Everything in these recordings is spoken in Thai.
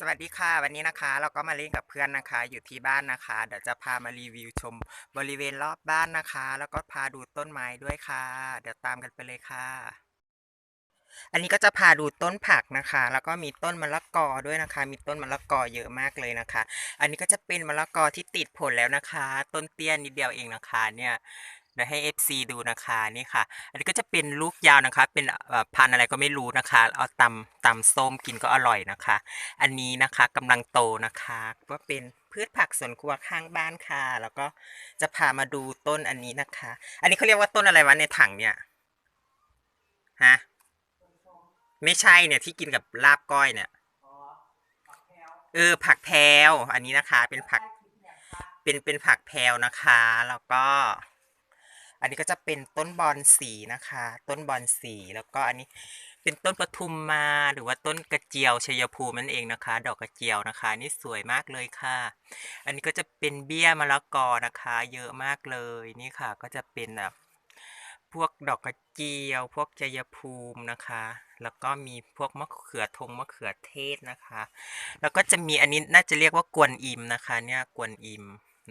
สวัสดีค่ะ วันนี้นะคะ เราก็มาเล่นกับเพื่อนนะคะ อยู่ที่บ้านนะคะ เดี๋ยวจะพามารีวิวชมบริเวณรอบบ้านนะคะ แล้วก็พาดูต้นไม้ด้วยค่ะ เดี๋ยวตามกันไปเลยค่ะ อันนี้ก็จะพาดูต้นผักนะคะ แล้วก็มีต้นมะละกอด้วยนะคะ มีต้นมะละกอเยอะมากเลยนะคะ อันนี้ก็จะเป็นมะละกอที่ติดผลแล้วนะคะ ต้นเตี้ยนิดเดียวเองนะคะ เนี่ย ดี๋ยวให้ FC ดูนะคะนี่ค่ะ อันนี้ก็จะเป็นลูกยาวนะคะ เป็นพันอะไรก็ไม่รู้นะคะ เอาตำตำส้มกินก็อร่อยนะคะ อันนี้นะคะกำลังโตนะคะก็เป็นพืชผักสวนครัวข้างบ้านค่ะ แล้วก็จะพามาดูต้นอันนี้นะคะ อันนี้เขาเรียกว่าต้นอะไรวะในถังเนี่ยฮะไม่ใช่เนี่ยที่กินกับลาบก้อยเนี่ยเออผักแพรวอันนี้นะคะ เป็นผักเป็นเป็นผักแพรวนะคะ แล้วก็ อันนี้ก็จะเป็นต้นบอนสีนะคะ ต้นบอนสีแล้วก็อันนี้เป็นต้นปทุมมาหรือว่าต้นกระเจียวชัยภูมินั่นเองนะคะ ดอกกระเจียวนะคะ นี่สวยมากเลยค่ะ อันนี้ก็จะเป็นเบี้ยมะละกอนะคะ เยอะมากเลยนี่ค่ะ ก็จะเป็นแบบพวกดอกกระเจียว พวกชัยภูมินะคะ แล้วก็มีพวกมะเขือทงมะเขือเทศนะคะ แล้วก็จะมีอันนี้น่าจะเรียกว่ากวนอิมนะคะ เนี่ยกวนอิม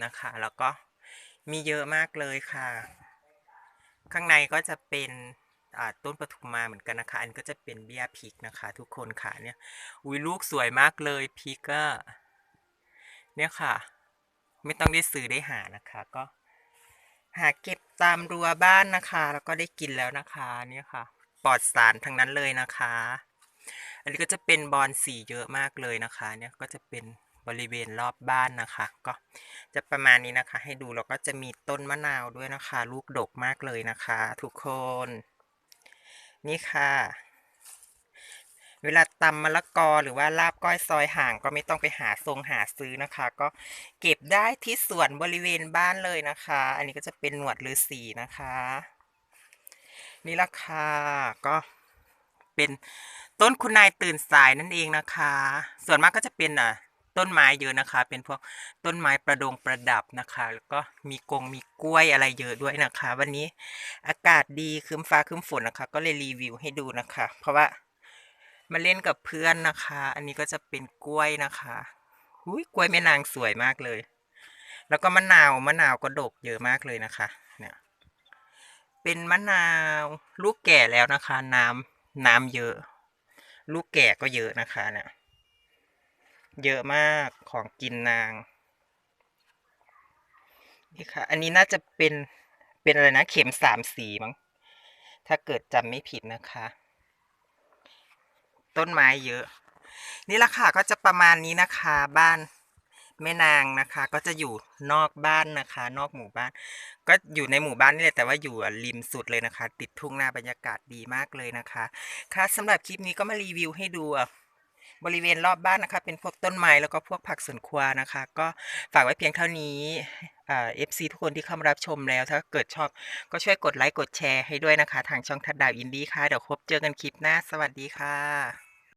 นะคะ แล้วก็มีเยอะมากเลยค่ะ ข้างในก็จะเป็นต้นปทุมมาเหมือนกันนะคะ อันนก็จะเป็นเบี้ยพริกนะคะ ทุกคนค่ะเนี่ยอุ้ยลูกสวยมากเลยพริกก็เนี่ยค่ะ ไม่ต้องได้ซื้อได้หานะคะ ก็ หาเก็บตามรั้วบ้านนะคะ แล้วก็ได้กินแล้วนะคะเนี่ยค่ะ ปลอดสารทั้งนั้นเลยนะคะ อันนี้ก็จะเป็นบอนสีเยอะมากเลยนะคะ เนี่ยก็จะเป็น บริเวณรอบบ้านนะคะ ก็จะประมาณนี้นะคะ ให้ดูแล้วก็จะมีต้นมะนาวด้วยนะคะ ลูกดกมากเลยนะคะ ทุกคน นี่ค่ะเวลาตำมะละกอหรือว่าลาบก้อยซอยห่างก็ไม่ต้องไปหาทรงหาซื้อนะคะ ก็เก็บได้ที่สวนบริเวณบ้านเลยนะคะ อันนี้ก็จะเป็นหนวดฤาษีนะคะ นี่ราคาก็เป็นต้นคุณนายตื่นสายนั่นเองนะคะ ส่วนมากก็จะเป็นอะ ต้นไม้เยอะนะคะ เป็นพวกต้นไม้ประดงประดับนะคะ แล้วก็มีกงมีกล้วยอะไรเยอะด้วยนะคะ วันนี้อากาศดีครึ้มฟ้าครึ้มฝนนะคะ ก็เลยรีวิวให้ดูนะคะ เพราะว่ามาเล่นกับเพื่อนนะคะ อันนี้ก็จะเป็นกล้วยนะคะหุยกล้วยแม่นางสวยมากเลย แล้วก็มะนาวมะนาวก็ดกเยอะมากเลยนะคะเนี่ยเป็นมะนาวลูกแก่แล้วนะคะ น้ำน้ำเยอะ ลูกแก่ก็เยอะนะคะเนี่ย เยอะมากของกินนาง นี่ค่ะ อันนี้น่าจะเป็นเป็นอะไรนะ เข็มสามสีมั้ง ถ้าเกิดจำไม่ผิดนะคะ ต้นไม้เยอะ นี่ละค่ะก็จะประมาณนี้นะคะ บ้านแม่นางนะคะ ก็จะอยู่นอกบ้านนะคะ นอกหมู่บ้าน ก็อยู่ในหมู่บ้านนี่แหละแต่ว่าอยู่ริมสุดเลยนะคะ ติดทุ่งนาบรรยากาศดีมากเลยนะคะ ค่ะสำหรับคลิปนี้ก็มารีวิวให้ดู บริเวณรอบบ้านนะคะ เป็นพวกต้นไม้แล้วก็พวกผักสวนครัวนะคะ ก็ฝากไว้เพียงเท่านี้เอฟซีทุกคนที่เข้ามารับชมแล้ว ถ้าเกิดชอบก็ช่วยกดไลค์กดแชร์ให้ด้วยนะคะ ทางช่องทัดดาวอินดี้ค่ะ เดี๋ยวพบเจอกันคลิปหน้า สวัสดีค่ะ